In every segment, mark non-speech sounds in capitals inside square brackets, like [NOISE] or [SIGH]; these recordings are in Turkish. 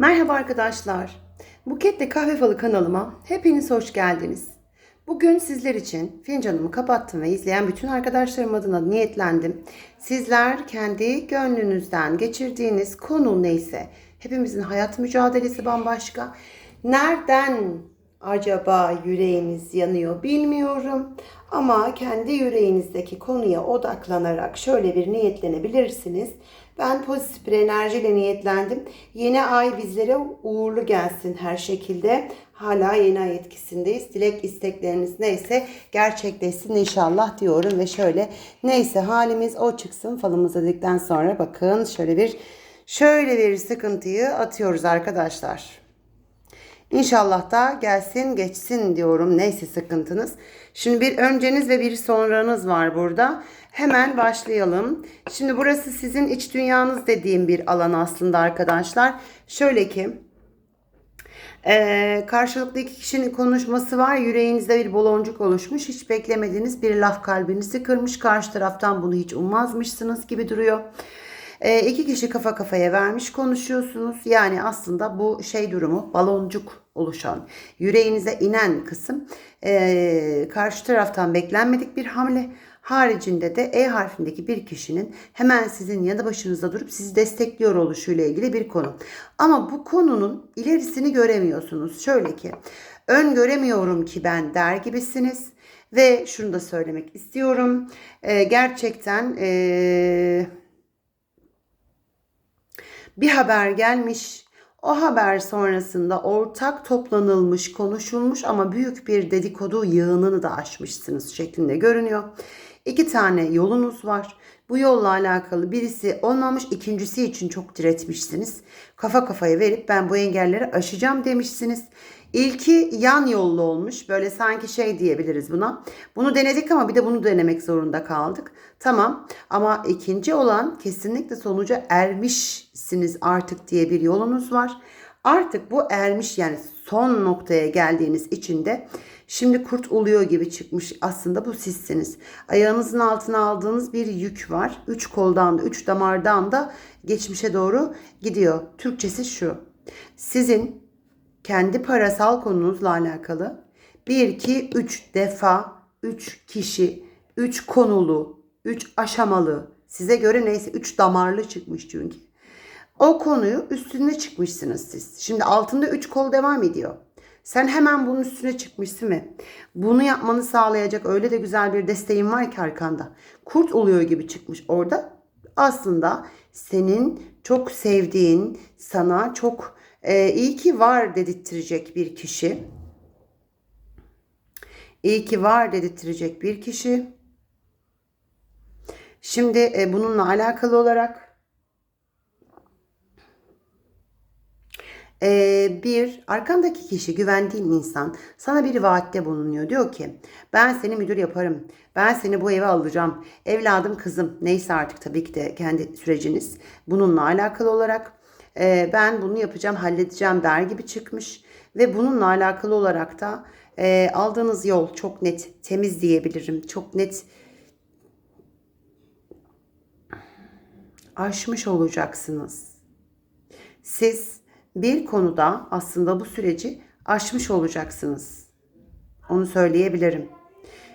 Merhaba arkadaşlar. Buketle Kahve Falı kanalıma hepiniz hoş geldiniz. Bugün sizler için fincanımı kapattım ve izleyen bütün arkadaşlarım adına niyetlendim. Sizler kendi gönlünüzden geçirdiğiniz konu neyse, hepimizin hayat mücadelesi bambaşka. Nereden acaba yüreğiniz yanıyor bilmiyorum. Ama kendi yüreğinizdeki konuya odaklanarak şöyle bir niyetlenebilirsiniz. Ben pozitif bir enerjiyle niyetlendim. Yeni ay bizlere uğurlu gelsin her şekilde. Hala yeni ay etkisindeyiz. Dilek istekleriniz neyse gerçekleşsin inşallah diyorum. Ve şöyle neyse halimiz o çıksın falımıza dedikten sonra bakın şöyle bir şöyle bir sıkıntıyı atıyoruz arkadaşlar. İnşallah da gelsin geçsin diyorum. Neyse sıkıntınız. Şimdi bir önceniz ve bir sonranız var burada. Hemen başlayalım. Şimdi burası sizin iç dünyanız dediğim bir alan aslında arkadaşlar. Şöyle ki ee, karşılıklı iki kişinin konuşması var. Yüreğinizde bir baloncuk oluşmuş. Hiç beklemediğiniz bir laf kalbinizi kırmış. Karşı taraftan bunu hiç ummazmışsınız gibi duruyor. E, iki kişi kafa kafaya vermiş konuşuyorsunuz. Yani aslında bu şey durumu baloncuk oluşan yüreğinize inen kısım e, karşı taraftan beklenmedik bir hamle. Haricinde de E harfindeki bir kişinin hemen sizin yanı başınızda durup sizi destekliyor oluşuyla ilgili bir konu. Ama bu konunun ilerisini göremiyorsunuz. Şöyle ki ön göremiyorum ki ben der gibisiniz. Ve şunu da söylemek istiyorum. E, gerçekten e, bir haber gelmiş. O haber sonrasında ortak toplanılmış, konuşulmuş ama büyük bir dedikodu yığınını da aşmışsınız şeklinde görünüyor. İki tane yolunuz var. Bu yolla alakalı birisi olmamış, ikincisi için çok diretmişsiniz. Kafa kafaya verip ben bu engelleri aşacağım demişsiniz. İlki yan yollu olmuş. Böyle sanki şey diyebiliriz buna. Bunu denedik ama bir de bunu denemek zorunda kaldık. Tamam ama ikinci olan kesinlikle sonuca ermişsiniz artık diye bir yolunuz var. Artık bu ermiş yani son noktaya geldiğiniz için de şimdi kurt uluyor gibi çıkmış. Aslında bu sizsiniz. Ayağınızın altına aldığınız bir yük var. Üç koldan da, üç damardan da geçmişe doğru gidiyor. Türkçesi şu. Sizin kendi parasal konunuzla alakalı 1, 2, 3 defa 3 kişi, 3 konulu, 3 aşamalı, size göre neyse 3 damarlı çıkmış çünkü. O konuyu üstüne çıkmışsınız siz. Şimdi altında 3 kol devam ediyor. Sen hemen bunun üstüne çıkmışsın mı? Bunu yapmanı sağlayacak öyle de güzel bir desteğin var ki arkanda. Kurt oluyor gibi çıkmış orada. Aslında senin çok sevdiğin, sana çok e, iyi ki var dedirtecek bir kişi. İyi ki var dedirtecek bir kişi. Şimdi e, bununla alakalı olarak e, bir arkandaki kişi güvendiğin insan sana bir vaatte bulunuyor. Diyor ki ben seni müdür yaparım. Ben seni bu eve alacağım. Evladım kızım neyse artık tabii ki de kendi süreciniz. Bununla alakalı olarak e, ben bunu yapacağım halledeceğim der gibi çıkmış. Ve bununla alakalı olarak da e, aldığınız yol çok net temiz diyebilirim. Çok net aşmış olacaksınız. Siz bir konuda aslında bu süreci aşmış olacaksınız. Onu söyleyebilirim.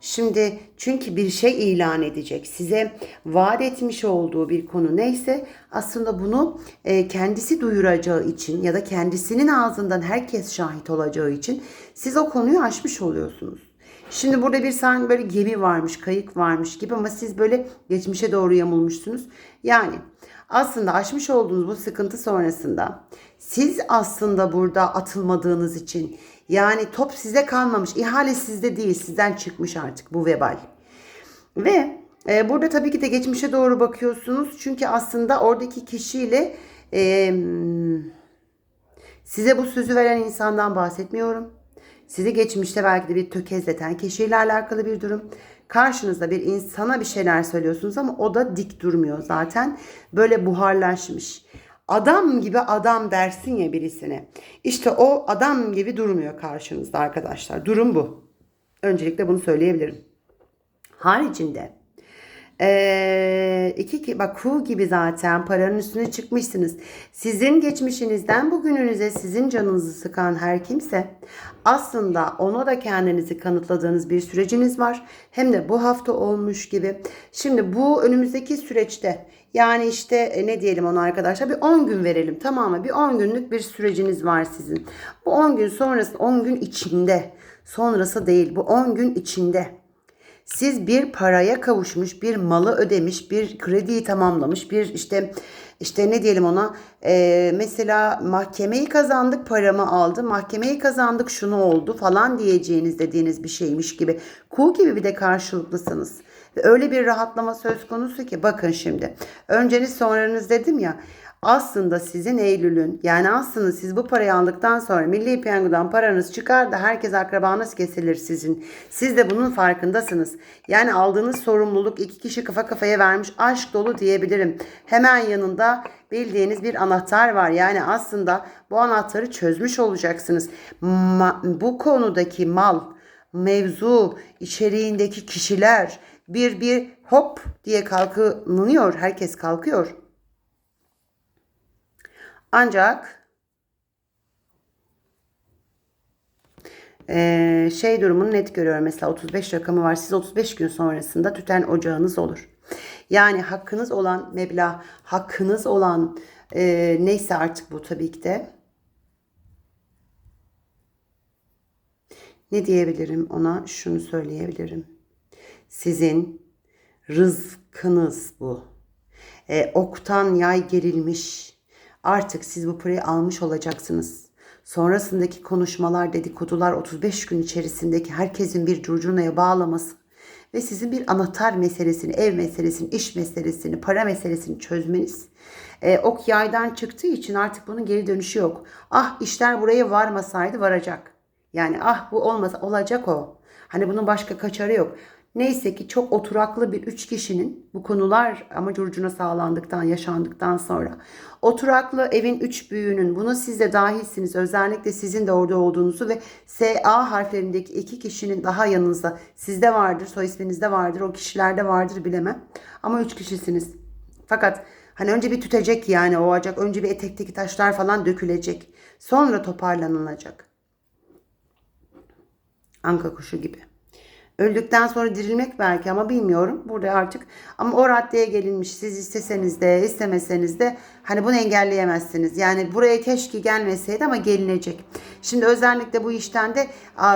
Şimdi çünkü bir şey ilan edecek. Size vaat etmiş olduğu bir konu neyse aslında bunu e, kendisi duyuracağı için ya da kendisinin ağzından herkes şahit olacağı için siz o konuyu aşmış oluyorsunuz. Şimdi burada bir sanki böyle gemi varmış, kayık varmış gibi ama siz böyle geçmişe doğru yamulmuşsunuz. Yani aslında aşmış olduğunuz bu sıkıntı sonrasında siz aslında burada atılmadığınız için yani top size kalmamış, ihale sizde değil, sizden çıkmış artık bu vebal. Ve e, burada tabii ki de geçmişe doğru bakıyorsunuz çünkü aslında oradaki kişiyle e, size bu sözü veren insandan bahsetmiyorum. Sizi geçmişte belki de bir tökezleten kişiyle alakalı bir durum. Karşınızda bir insana bir şeyler söylüyorsunuz ama o da dik durmuyor zaten. Böyle buharlaşmış. Adam gibi adam dersin ya birisine. İşte o adam gibi durmuyor karşınızda arkadaşlar. Durum bu. Öncelikle bunu söyleyebilirim. Haricinde Ee, iki ki bak ku gibi zaten paranın üstüne çıkmışsınız. Sizin geçmişinizden bugününüze sizin canınızı sıkan her kimse aslında ona da kendinizi kanıtladığınız bir süreciniz var. Hem de bu hafta olmuş gibi. Şimdi bu önümüzdeki süreçte yani işte e, ne diyelim ona arkadaşlar bir 10 gün verelim tamam mı? Bir 10 günlük bir süreciniz var sizin. Bu 10 gün sonrası 10 gün içinde sonrası değil bu 10 gün içinde siz bir paraya kavuşmuş, bir malı ödemiş, bir krediyi tamamlamış, bir işte işte ne diyelim ona e, mesela mahkemeyi kazandık paramı aldı, mahkemeyi kazandık şunu oldu falan diyeceğiniz dediğiniz bir şeymiş gibi. Ku gibi bir de karşılıklısınız. Öyle bir rahatlama söz konusu ki bakın şimdi önceniz sonranız dedim ya aslında sizin Eylül'ün yani aslında siz bu parayı aldıktan sonra Milli Piyango'dan paranız çıkar da herkes akrabanız kesilir sizin. Siz de bunun farkındasınız. Yani aldığınız sorumluluk iki kişi kafa kafaya vermiş aşk dolu diyebilirim. Hemen yanında bildiğiniz bir anahtar var. Yani aslında bu anahtarı çözmüş olacaksınız. Ma- bu konudaki mal, mevzu, içeriğindeki kişiler bir bir hop diye kalkınıyor. Herkes kalkıyor. Ancak eee, şey durumunu net görüyorum. Mesela 35 rakamı var. Siz 35 gün sonrasında tüten ocağınız olur. Yani hakkınız olan meblağ, hakkınız olan eee, neyse artık bu tabii ki de. Ne diyebilirim ona? Şunu söyleyebilirim. Sizin rızkınız bu. E, oktan yay gerilmiş. Artık siz bu parayı almış olacaksınız. Sonrasındaki konuşmalar, dedikodular 35 gün içerisindeki herkesin bir curcunaya bağlaması ve sizin bir anahtar meselesini, ev meselesini, iş meselesini, para meselesini çözmeniz. E, ok yaydan çıktığı için artık bunun geri dönüşü yok. Ah işler buraya varmasaydı varacak. Yani ah bu olmasa olacak o. Hani bunun başka kaçarı yok. Neyse ki çok oturaklı bir üç kişinin bu konular ama curcuna sağlandıktan, yaşandıktan sonra oturaklı evin üç büyüğünün bunu siz de dahilsiniz. Özellikle sizin de orada olduğunuzu ve SA harflerindeki iki kişinin daha yanınızda sizde vardır, soy isminizde vardır, o kişilerde vardır bilemem. Ama üç kişisiniz. Fakat hani önce bir tütecek yani o ocak, önce bir etekteki taşlar falan dökülecek. Sonra toparlanılacak. Anka kuşu gibi. Öldükten sonra dirilmek belki ama bilmiyorum. Burada artık ama o raddeye gelinmiş. Siz isteseniz de istemeseniz de hani bunu engelleyemezsiniz. Yani buraya keşke gelmeseydi ama gelinecek. Şimdi özellikle bu işten de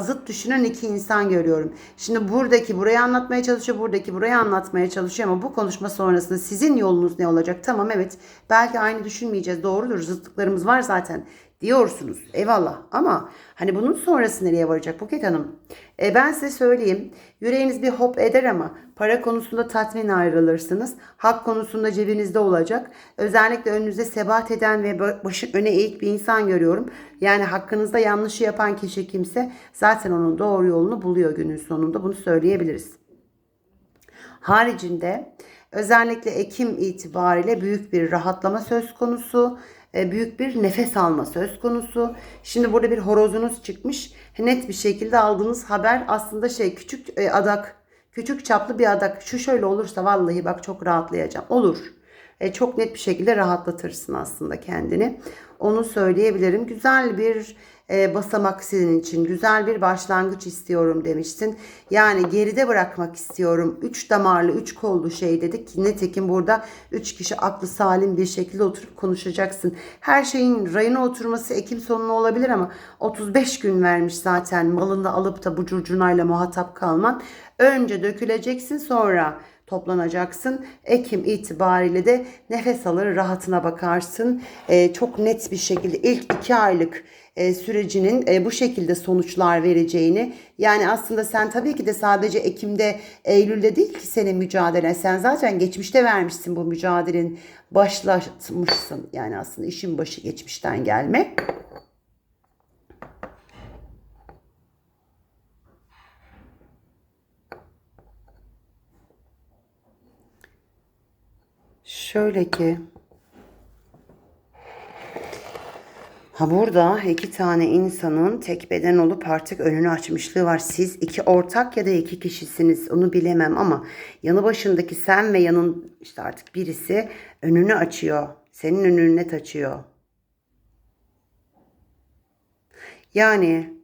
zıt düşünen iki insan görüyorum. Şimdi buradaki burayı anlatmaya çalışıyor, buradaki burayı anlatmaya çalışıyor ama bu konuşma sonrasında sizin yolunuz ne olacak? Tamam evet belki aynı düşünmeyeceğiz doğrudur zıtlıklarımız var zaten diyorsunuz. Eyvallah ama hani bunun sonrası nereye varacak Buket Hanım? E, ben size söyleyeyim. Yüreğiniz bir hop eder ama para konusunda tatmin ayrılırsınız. Hak konusunda cebinizde olacak. Özellikle önünüzde sebat eden ve başı öne eğik bir insan görüyorum. Yani hakkınızda yanlışı yapan kişi kimse zaten onun doğru yolunu buluyor günün sonunda. Bunu söyleyebiliriz. Haricinde özellikle Ekim itibariyle büyük bir rahatlama söz konusu büyük bir nefes alma söz konusu. Şimdi burada bir horozunuz çıkmış. Net bir şekilde aldığınız haber aslında şey küçük e, adak, küçük çaplı bir adak. Şu şöyle olursa vallahi bak çok rahatlayacağım. Olur. E, çok net bir şekilde rahatlatırsın aslında kendini. Onu söyleyebilirim. Güzel bir e, basamak sizin için. Güzel bir başlangıç istiyorum demiştin. Yani geride bırakmak istiyorum. Üç damarlı, üç kollu şey dedik. Nitekim burada üç kişi aklı salim bir şekilde oturup konuşacaksın. Her şeyin rayına oturması Ekim sonuna olabilir ama 35 gün vermiş zaten malını alıp da bu curcunayla muhatap kalman. Önce döküleceksin sonra toplanacaksın. Ekim itibariyle de nefes alır rahatına bakarsın. Ee, çok net bir şekilde ilk iki aylık e, sürecinin e, bu şekilde sonuçlar vereceğini. Yani aslında sen tabii ki de sadece Ekim'de Eylül'de değil ki senin mücadelen. Sen zaten geçmişte vermişsin bu mücadelenin başlatmışsın. Yani aslında işin başı geçmişten gelme. Şöyle ki Ha burada iki tane insanın tek beden olup artık önünü açmışlığı var. Siz iki ortak ya da iki kişisiniz onu bilemem ama yanı başındaki sen ve yanın işte artık birisi önünü açıyor. Senin önünü net açıyor. Yani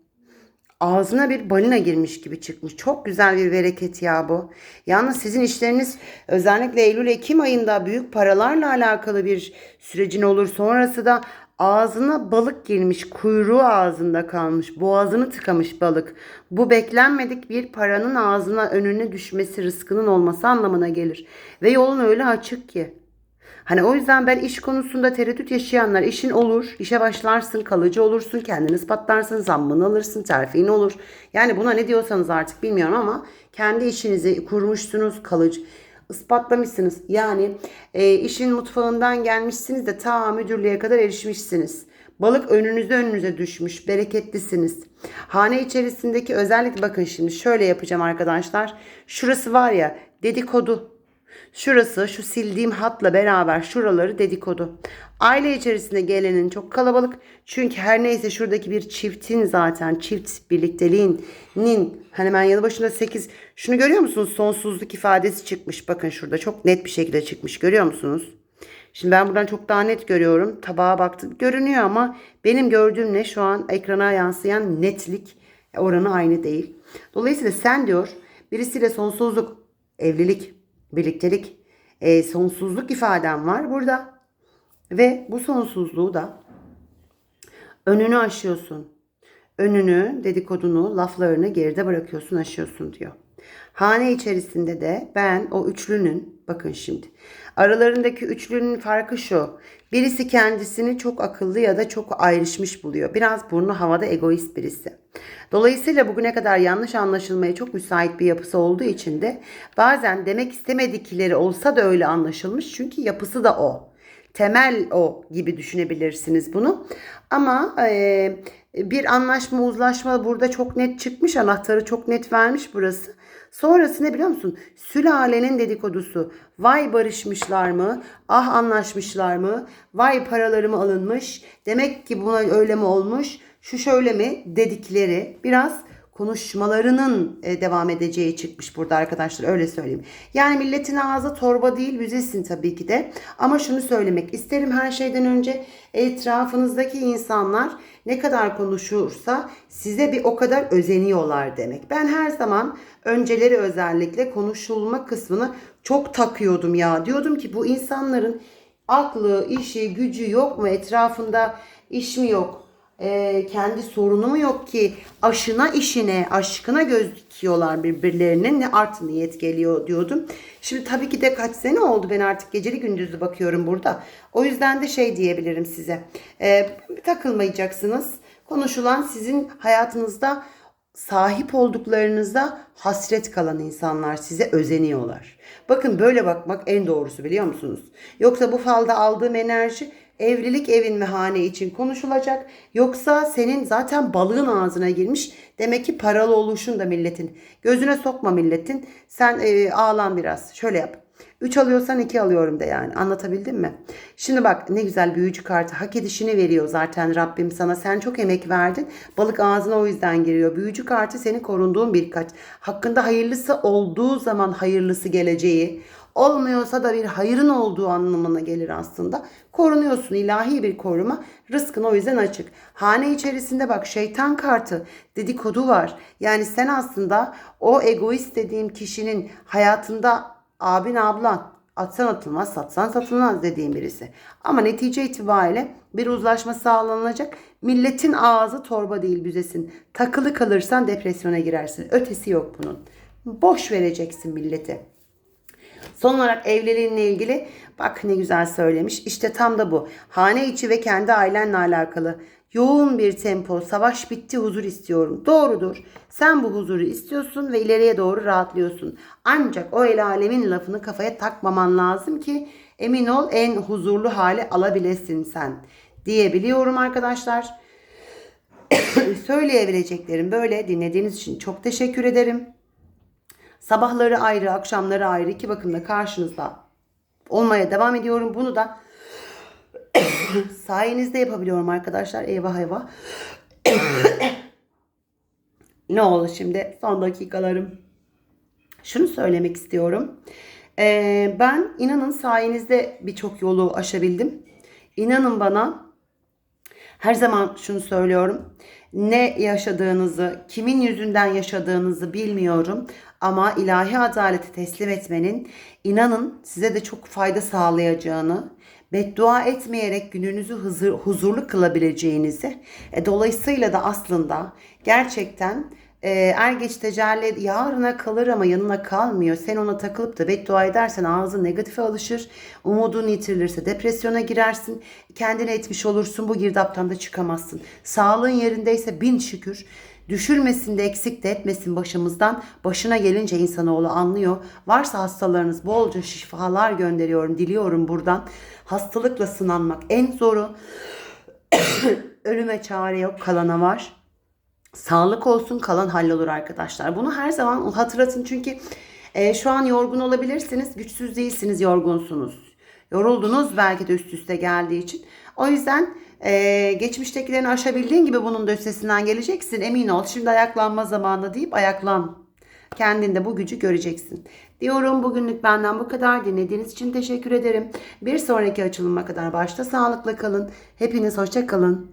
ağzına bir balina girmiş gibi çıkmış. Çok güzel bir bereket ya bu. Yalnız sizin işleriniz özellikle Eylül-Ekim ayında büyük paralarla alakalı bir sürecin olur. Sonrası da ağzına balık girmiş, kuyruğu ağzında kalmış, boğazını tıkamış balık. Bu beklenmedik bir paranın ağzına önüne düşmesi, rızkının olması anlamına gelir. Ve yolun öyle açık ki. Hani o yüzden ben iş konusunda tereddüt yaşayanlar işin olur, işe başlarsın, kalıcı olursun, kendini ispatlarsın, zammını alırsın, terfin olur. Yani buna ne diyorsanız artık bilmiyorum ama kendi işinizi kurmuşsunuz, kalıcı ispatlamışsınız. Yani e, işin mutfağından gelmişsiniz de ta müdürlüğe kadar erişmişsiniz. Balık önünüze önünüze düşmüş, bereketlisiniz. Hane içerisindeki özellikle bakın şimdi şöyle yapacağım arkadaşlar. Şurası var ya dedikodu. Şurası şu sildiğim hatla beraber şuraları dedikodu. Aile içerisinde gelenin çok kalabalık. Çünkü her neyse şuradaki bir çiftin zaten çift birlikteliğinin hani hemen yanı başında 8 şunu görüyor musunuz? Sonsuzluk ifadesi çıkmış. Bakın şurada çok net bir şekilde çıkmış. Görüyor musunuz? Şimdi ben buradan çok daha net görüyorum. Tabağa baktım. Görünüyor ama benim gördüğüm ne? Şu an ekrana yansıyan netlik oranı aynı değil. Dolayısıyla sen diyor birisiyle sonsuzluk, evlilik, birliktelik, e, sonsuzluk ifadem var burada. Ve bu sonsuzluğu da önünü aşıyorsun. Önünü, dedikodunu, laflarını geride bırakıyorsun, aşıyorsun diyor. Hane içerisinde de ben o üçlünün, bakın şimdi, aralarındaki üçlünün farkı şu. Birisi kendisini çok akıllı ya da çok ayrışmış buluyor. Biraz burnu havada egoist birisi. Dolayısıyla bugüne kadar yanlış anlaşılmaya çok müsait bir yapısı olduğu için de bazen demek istemedikleri olsa da öyle anlaşılmış. Çünkü yapısı da o temel o gibi düşünebilirsiniz bunu. Ama e, bir anlaşma uzlaşma burada çok net çıkmış anahtarı çok net vermiş burası. Sonrası ne biliyor musun? Sülalenin dedikodusu. Vay barışmışlar mı? Ah anlaşmışlar mı? Vay paralarımı alınmış. Demek ki buna öyle mi olmuş? Şu şöyle mi? Dedikleri biraz konuşmalarının e, devam edeceği çıkmış burada arkadaşlar öyle söyleyeyim. Yani milletin ağzı torba değil büzesin tabii ki de. Ama şunu söylemek isterim her şeyden önce etrafınızdaki insanlar ne kadar konuşursa size bir o kadar özeniyorlar demek. Ben her zaman önceleri özellikle konuşulma kısmını çok takıyordum ya. Diyordum ki bu insanların aklı, işi, gücü yok mu? Etrafında iş mi yok? E, kendi sorunu mu yok ki aşına işine aşkına göz dikiyorlar birbirlerine ne art niyet geliyor diyordum. Şimdi tabii ki de kaç sene oldu ben artık geceli gündüzlü bakıyorum burada. O yüzden de şey diyebilirim size e, takılmayacaksınız. Konuşulan sizin hayatınızda sahip olduklarınızda hasret kalan insanlar size özeniyorlar. Bakın böyle bakmak en doğrusu biliyor musunuz? Yoksa bu falda aldığım enerji evlilik evin ve hane için konuşulacak. Yoksa senin zaten balığın ağzına girmiş. Demek ki paralı oluşun da milletin. Gözüne sokma milletin. Sen e, ağlan biraz. Şöyle yap. 3 alıyorsan 2 alıyorum de yani. Anlatabildim mi? Şimdi bak ne güzel büyücü kartı. Hak edişini veriyor zaten Rabbim sana. Sen çok emek verdin. Balık ağzına o yüzden giriyor. Büyücü kartı senin korunduğun bir kart. Hakkında hayırlısı olduğu zaman hayırlısı geleceği. Olmuyorsa da bir hayırın olduğu anlamına gelir aslında. Korunuyorsun ilahi bir koruma. Rızkın o yüzden açık. Hane içerisinde bak şeytan kartı dedikodu var. Yani sen aslında o egoist dediğim kişinin hayatında abin ablan atsan atılmaz satsan satılmaz dediğim birisi. Ama netice itibariyle bir uzlaşma sağlanacak. Milletin ağzı torba değil büzesin. Takılı kalırsan depresyona girersin. Ötesi yok bunun. Boş vereceksin millete. Son olarak evliliğinle ilgili bak ne güzel söylemiş. İşte tam da bu. Hane içi ve kendi ailenle alakalı. Yoğun bir tempo, savaş bitti, huzur istiyorum. Doğrudur. Sen bu huzuru istiyorsun ve ileriye doğru rahatlıyorsun. Ancak o el alemin lafını kafaya takmaman lazım ki emin ol en huzurlu hale alabilesin sen diyebiliyorum arkadaşlar. [COUGHS] Söyleyebileceklerim böyle. Dinlediğiniz için çok teşekkür ederim. Sabahları ayrı, akşamları ayrı iki bakımda karşınızda olmaya devam ediyorum. Bunu da Sayenizde yapabiliyorum arkadaşlar. Eyvah eyvah. ne oldu şimdi? Son dakikalarım. Şunu söylemek istiyorum. Ee, ben inanın sayenizde birçok yolu aşabildim. İnanın bana her zaman şunu söylüyorum. Ne yaşadığınızı, kimin yüzünden yaşadığınızı bilmiyorum. Ama ilahi adaleti teslim etmenin inanın size de çok fayda sağlayacağını, beddua etmeyerek gününüzü huzur, huzurlu kılabileceğinizi, e, dolayısıyla da aslında gerçekten e, er geç tecelli yarına kalır ama yanına kalmıyor. Sen ona takılıp da beddua edersen ağzın negatife alışır. Umudun yitirilirse depresyona girersin. Kendine etmiş olursun. Bu girdaptan da çıkamazsın. Sağlığın yerindeyse bin şükür. Düşürmesin de eksik de etmesin başımızdan. Başına gelince insanoğlu anlıyor. Varsa hastalarınız bolca şifalar gönderiyorum. Diliyorum buradan. Hastalıkla sınanmak en zoru. [COUGHS] Ölüme çare yok kalana var. Sağlık olsun kalan hallolur arkadaşlar. Bunu her zaman hatırlatın çünkü e, şu an yorgun olabilirsiniz. Güçsüz değilsiniz, yorgunsunuz. Yoruldunuz belki de üst üste geldiği için. O yüzden e, geçmiştekilerini aşabildiğin gibi bunun da üstesinden geleceksin. Emin ol şimdi ayaklanma zamanı deyip ayaklan. Kendinde bu gücü göreceksin. Diyorum bugünlük benden bu kadar. Dinlediğiniz için teşekkür ederim. Bir sonraki açılıma kadar başta sağlıkla kalın. Hepiniz hoşça kalın.